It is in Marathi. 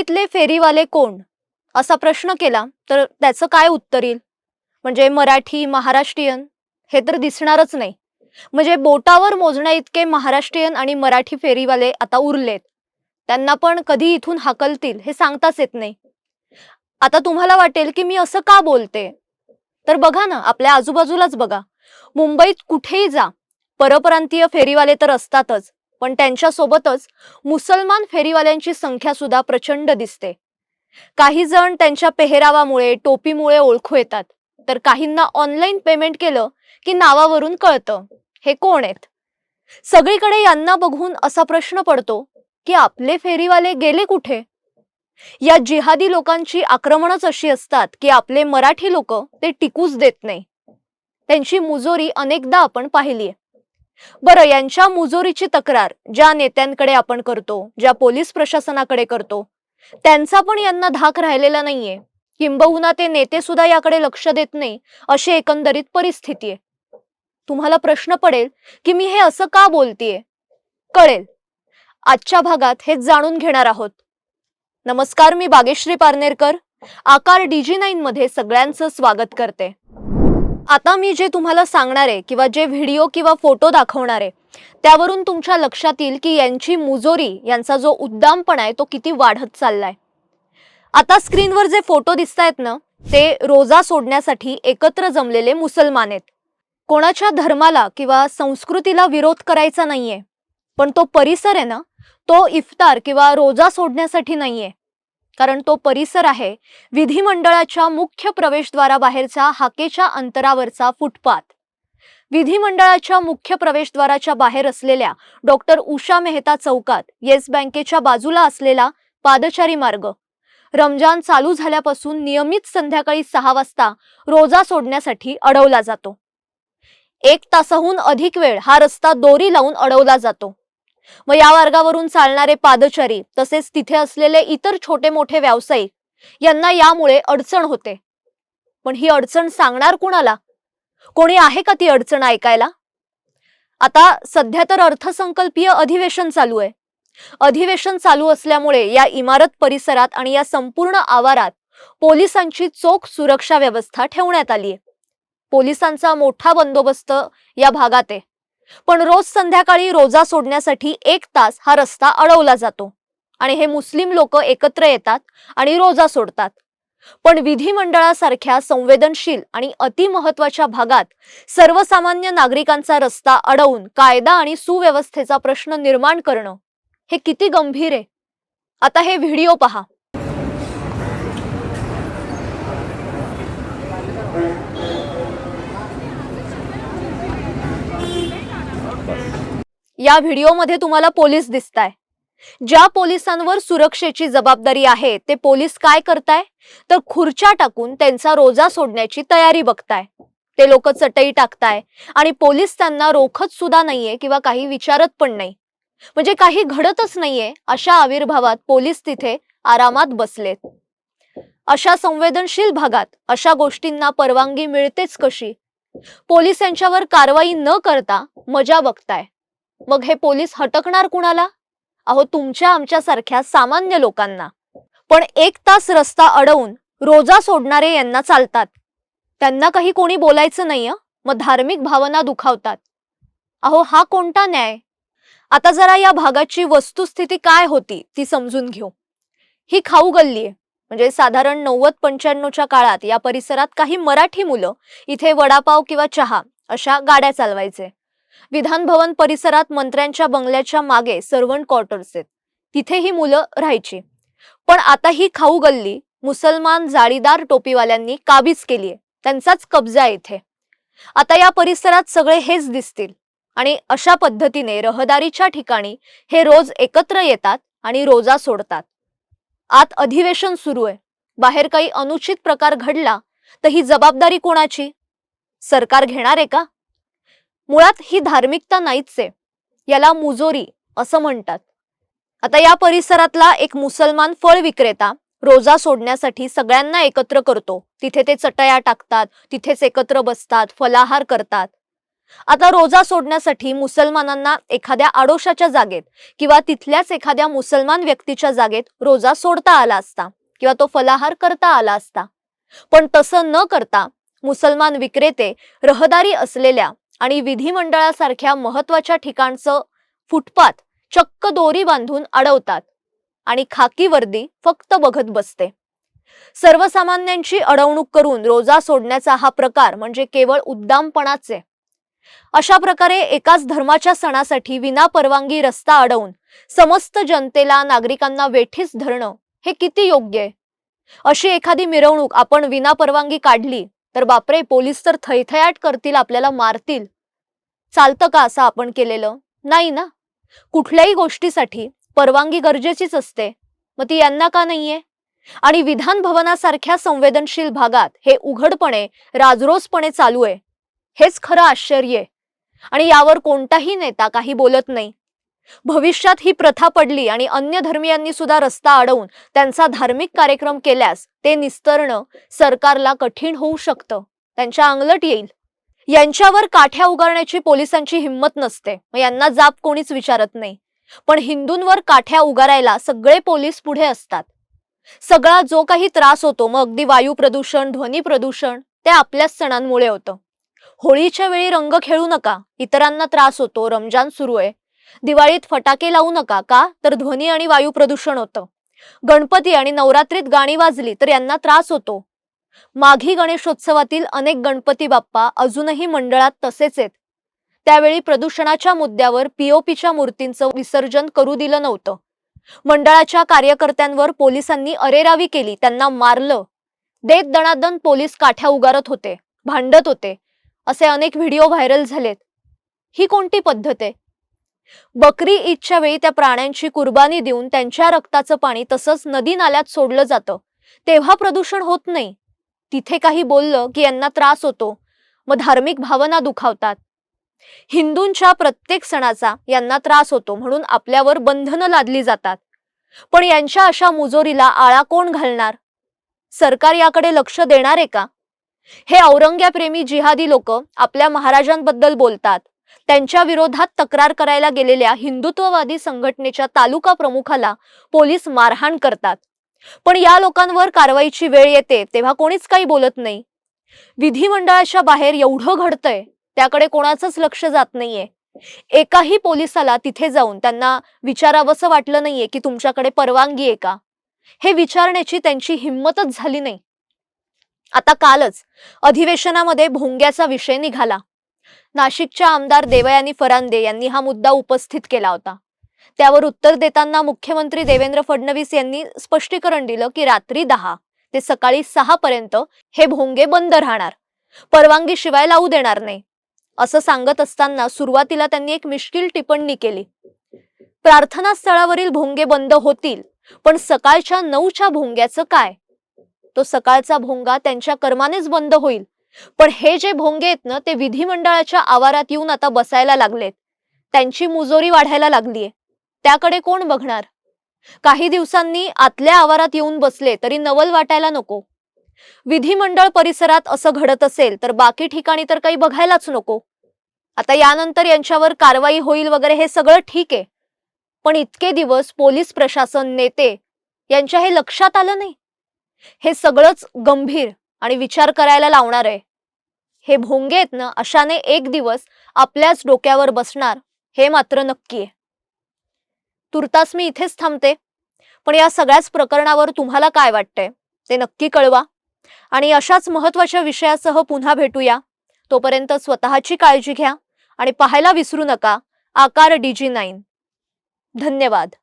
मुंबईतले फेरीवाले कोण? असा प्रश्न केला तर त्याचं काय उत्तर येईल? म्हणजे मराठी महाराष्ट्रीयन? हे तर दिसणारच नाही. म्हणजे बोटावर मोजण्या इतके महाराष्ट्रीयन आणि मराठी फेरीवाले आता उरलेत. त्यांना पण कधी इथून हाकलतील हे सांगताच येत नाही. आता तुम्हाला वाटेल की मी असं का बोलते? तर बघा ना आपल्या आजूबाजूलाच बघा. मुंबईत कुठेही जा. परप्रांतीय फेरीवाले तर असतातच. पण त्यांच्यासोबतच मुसलमान फेरीवाल्यांची संख्या सुद्धा प्रचंड दिसते. काही जण त्यांच्या पेहरावामुळे टोपीमुळे ओळखू येतात. तर काहींना ऑनलाईन पेमेंट केलं की नावावरून कळतं. हे कोण आहेत? सगळीकडे यांना बघून असा प्रश्न पडतो की आपले फेरीवाले गेले कुठे? या जिहादी लोकांची आक्रमणच अशी असतात की आपले मराठी लोक ते टिकूच देत नाही. त्यांची मुजोरी अनेकदा आपण पाहिलीये. बरं यांच्या मुजोरीची तक्रार ज्या नेत्यांकडे आपण करतो ज्या पोलीस प्रशासनाकडे करतो त्यांचा पण यांना धाक राहिलेला नाहीये. किंबहुना ते नेते सुद्धा याकडे लक्ष देत नाही अशी एकंदरीत परिस्थिती आहे. तुम्हाला प्रश्न पडेल की मी हे असं का बोलतीये? कळेल. आजच्या भागात हेच जाणून घेणार आहोत. नमस्कार मी बागेश्री पारनेरकर. आकार डीजी नाईन मध्ये सगळ्यांचं स्वागत करते. आता मी जे तुम्हाला सांगणार आहे किंवा जे व्हिडिओ किंवा फोटो दाखवणार आहे त्यावरून तुमच्या लक्षात येईल की यांची मुजोरी यांचा जो उद्दामपणा आहे तो किती वाढत चाललाय. आता स्क्रीनवर जे फोटो दिसत आहेत ना ते रोजा सोडण्यासाठी एकत्र जमलेले मुसलमान आहेत. कोणाच्या धर्माला किंवा संस्कृतीला विरोध करायचा नाहीये पण तो परिसर आहे ना तो इफ्तार किंवा रोजा सोडण्यासाठी नाहीये. कारण तो परिसर आहे. विधिमंडळाच्या मुख्य प्रवेशद्वाराबाहेरचा हाकेच्या अंतरावरचा फुटपाथ. विधिमंडळाच्या मुख्य प्रवेशद्वाराच्या बाहेर असलेल्या डॉक्टर उषा मेहता चौकात येस बँकेच्या बाजूला असलेला पादचारी मार्ग. रमजान चालू झाल्यापासून नियमित संध्याकाळी सहा वाजता रोजा सोडण्यासाठी अडवला जातो. एक तासाहून अधिक वेळ हा रस्ता दोरी लावून अडवला जातो. व या मार्गावरून चालणारे पादचारी तसेच तिथे असलेले इतर छोटे मोठे व्यावसायिक यांना यामुळे अडचण होते. पण ही अडचण सांगणार कुणाला? कोणी आहे का ती अडचण ऐकायला? आता सध्या तर अर्थसंकल्पीय अधिवेशन चालू आहे. अधिवेशन चालू असल्यामुळे या इमारत परिसरात आणि या संपूर्ण आवारात पोलिसांची चोख सुरक्षा व्यवस्था ठेवण्यात आली आहे पोलिसांचा मोठा बंदोबस्त या भागात आहे. पण रोज संध्याकाळी रोजा सोडण्यासाठी एक तास हा रस्ता अडवला जातो. आणि हे मुस्लिम लोक एकत्र येतात आणि रोजा सोडतात. पण विधिमंडळासारख्या संवेदनशील आणि अतिमहत्वाच्या भागात सर्वसामान्य नागरिकांचा रस्ता अडवून कायदा आणि सुव्यवस्थेचा प्रश्न निर्माण करणं हे किती गंभीर आहे. आता हे व्हिडिओ पहा. या व्हिडिओमध्ये तुम्हाला पोलीस दिसताय. ज्या पोलिसांवर सुरक्षेची जबाबदारी आहे ते पोलीस काय करताय? तर खुर्च्या टाकून त्यांचा रोजा सोडण्याची तयारी बघताय. ते लोक चटई टाकताय आणि पोलीस त्यांना रोखत सुद्धा नाहीये किंवा काही विचारत पण नाही. म्हणजे काही घडतच नाहीये अशा आविर्भावात पोलीस तिथे आरामात बसलेत. अशा संवेदनशील भागात अशा गोष्टींना परवानगी मिळतेच कशी? पोलीस यांच्यावर कारवाई न करता मजा बघताय. मग हे पोलीस हटकणार कुणाला? अहो तुमच्या आमच्यासारख्या सामान्य लोकांना. पण एक तास रस्ता अडवून रोजा सोडणारे यांना चालतात. त्यांना काही कोणी बोलायचं नाही मग धार्मिक भावना दुखावतात. अहो हा कोणता न्याय? आता जरा या भागाची वस्तुस्थिती काय होती ती समजून घेऊ. ही खाऊ गल्ली आहे म्हणजे साधारण नव्वद पंच्याण्णवच्या काळात या परिसरात काही मराठी मुलं इथे वडापाव किंवा चहा अशा गाड्या चालवायचे. विधान भवन परिसरात मंत्र्यांच्या बंगल्याच्या मागे सर्वंट क्वार्टर्स आहेत. तिथे ही मुलं राहायची. पण आता ही खाऊ गल्ली मुसलमान जाळीदार टोपीवाल्यांनी काबीज केलीये त्यांचाच कब्जा आहे आता या परिसरात सगळे हेच दिसतील. आणि अशा पद्धतीने रहदारीच्या ठिकाणी हे रोज एकत्र येतात आणि रोजा सोडतात. आत अधिवेशन सुरू आहे. बाहेर काही अनुचित प्रकार घडला तर ही जबाबदारी कोणाची? सरकार घेणार आहे का? मुळात ही धार्मिकता नाहीच आहे याला मुजोरी असं म्हणतात. आता या परिसरातला एक मुसलमान फळ विक्रेता रोजा सोडण्यासाठी सगळ्यांना एकत्र करतो. तिथे ते चटया टाकतात तिथेच एकत्र बसतात फलाहार करतात. आता रोजा सोडण्यासाठी मुसलमानांना एखाद्या आडोशाच्या जागेत किंवा तिथल्याच एखाद्या मुसलमान व्यक्तीच्या जागेत रोजा सोडता आला असता किंवा तो फलाहार करता आला असता. पण तसं न करता मुसलमान विक्रेते रहदारी असलेल्या आणि विधिमंडळासारख्या महत्त्वाच्या ठिकाणचं फुटपाथ चक्क दोरी बांधून अडवतात आणि खाकी वर्दी फक्त बघत बसते. सर्वसामान्यांची अडवणूक करून रोजा सोडण्याचा हा प्रकार म्हणजे केवळ उद्दामपणाचे. अशा प्रकारे एकाच धर्माच्या सणासाठी विनापरवानगी रस्ता अडवून समस्त जनतेला नागरिकांना वेठीस धरणं हे किती योग्य आहे? अशी एखादी मिरवणूक आपण विनापरवानगी काढली तर बापरे पोलीस तर थैथयाट करतील आपल्याला मारतील. चालतं का असं आपण केलेलं? नाही ना? कुठल्याही गोष्टीसाठी परवानगी गरजेचीच असते. मग ती यांना का नाहीये? आणि विधान भवनासारख्या संवेदनशील भागात हे उघडपणे राजरोसपणे चालू आहे. हेच खरं आश्चर्य आणि यावर कोणताही नेता काही बोलत नाही. भविष्यात ही प्रथा पडली आणि अन्य धर्मियांनी सुद्धा रस्ता अडवून त्यांचा धार्मिक कार्यक्रम केल्यास ते निस्तरणं सरकारला कठीण होऊ शकतं. त्यांच्या अंगलट येईल. यांच्यावर काठ्या उगारण्याची पोलिसांची हिंमत नसते. मग यांना जाप कोणीच विचारत नाही. पण हिंदूंवर काठ्या उगारायला सगळे पोलीस पुढे असतात. सगळा जो काही त्रास होतो मग अगदी वायू प्रदूषण ध्वनी प्रदूषण ते आपल्याच सणांमुळे होतं. होळीच्या वेळी रंग खेळू नका. इतरांना त्रास होतो. रमजान सुरू आहे. दिवाळीत फटाके लावू नका का? तर ध्वनी आणि वायू प्रदूषण होतं. गणपती आणि नवरात्रीत गाणी वाजली तर यांना त्रास होतो. माघी गणेशोत्सवातील अनेक गणपती बाप्पा अजूनही मंडळात तसेच आहेत. त्यावेळी प्रदूषणाच्या मुद्द्यावर पीओपीच्या मूर्तींचं विसर्जन करू दिलं नव्हतं. मंडळाच्या कार्यकर्त्यांवर पोलिसांनी अरेरावी केली त्यांना मारलं. देत दणादण पोलीस काठ्या उगारत होते भांडत होते असे अनेक व्हिडिओ व्हायरल झालेत. ही कोणती पद्धत आहे? बकरी ईदच्या वेळी त्या प्राण्यांची कुर्बानी देऊन त्यांच्या रक्ताचं पाणी तसंच नदी नाल्यात सोडलं जातं. तेव्हा प्रदूषण होत नाही. तिथे काही बोललं की यांना त्रास होतो. मग धार्मिक भावना दुखावतात. हिंदूंच्या प्रत्येक सणाचा यांना त्रास होतो म्हणून आपल्यावर बंधनं लादली जातात. पण यांच्या अशा मुजोरीला आळा कोण घालणार? सरकार याकडे लक्ष देणार आहे का? हे औरंग्याप्रेमी जिहादी लोक आपल्या महाराजांबद्दल बोलतात. त्यांच्या विरोधात तक्रार करायला गेलेल्या हिंदुत्ववादी संघटनेच्या तालुका प्रमुखाला पोलीस मारहाण करतात. पण या लोकांवर कारवाईची वेळ येते तेव्हा कोणीच काही बोलत नाही. विधिमंडळाच्या बाहेर एवढं घडतंय त्याकडे कोणाचंच लक्ष जात नाहीये. एकाही पोलिसाला तिथे जाऊन त्यांना विचारावंसं वाटलं नाहीये की तुमच्याकडे परवानगी आहे का? हे विचारण्याची त्यांची हिंमतच झाली नाही. आता कालच अधिवेशनामध्ये भोंग्याचा विषय निघाला. नाशिकच्या आमदार देवयानी फरांदे यांनी हा मुद्दा उपस्थित केला होता. त्यावर उत्तर देताना मुख्यमंत्री देवेंद्र फडणवीस यांनी स्पष्टीकरण दिलं की रात्री दहा ते सकाळी सहा पर्यंत हे भोंगे बंद राहणार. परवानगी शिवाय लावू देणार नाही. असं सांगत असताना सुरुवातीला त्यांनी एक मिश्किल टिप्पणी केली. प्रार्थना स्थळावरील भोंगे बंद होतील पण सकाळच्या नऊच्या भोंग्याचं काय? तो सकाळचा भोंगा त्यांच्या कर्मानेच बंद होईल. पण हे जे भोंगे आहेत ना ते विधिमंडळाच्या आवारात येऊन आता बसायला लागलेत. त्यांची मुजोरी वाढायला लागलीये. त्याकडे कोण बघणार? काही दिवसांनी आतल्या आवारात येऊन बसले तरी नवल वाटायला नको. विधिमंडळ परिसरात असं घडत असेल तर बाकी ठिकाणी तर काही बघायलाच नको. आता यानंतर यांच्यावर कारवाई होईल वगैरे हे सगळं ठीक आहे. पण इतके दिवस पोलीस प्रशासन नेते यांच्या हे लक्षात आलं नाही. हे सगळंच गंभीर. आणि विचार करायला लावणार आहे. हे भोंगे आहेत ना अशाने एक दिवस आपल्याच डोक्यावर बसणार हे मात्र नक्की आहे. तुर्तास मी इथेच थांबते पण या सगळ्याच प्रकरणावर तुम्हाला काय वाटतंय ते नक्की कळवा. आणि अशाच महत्त्वाच्या विषयासह पुन्हा भेटूया. तोपर्यंत स्वतःची काळजी घ्या आणि पाहायला विसरू नका आकार डीजी नाईन. धन्यवाद.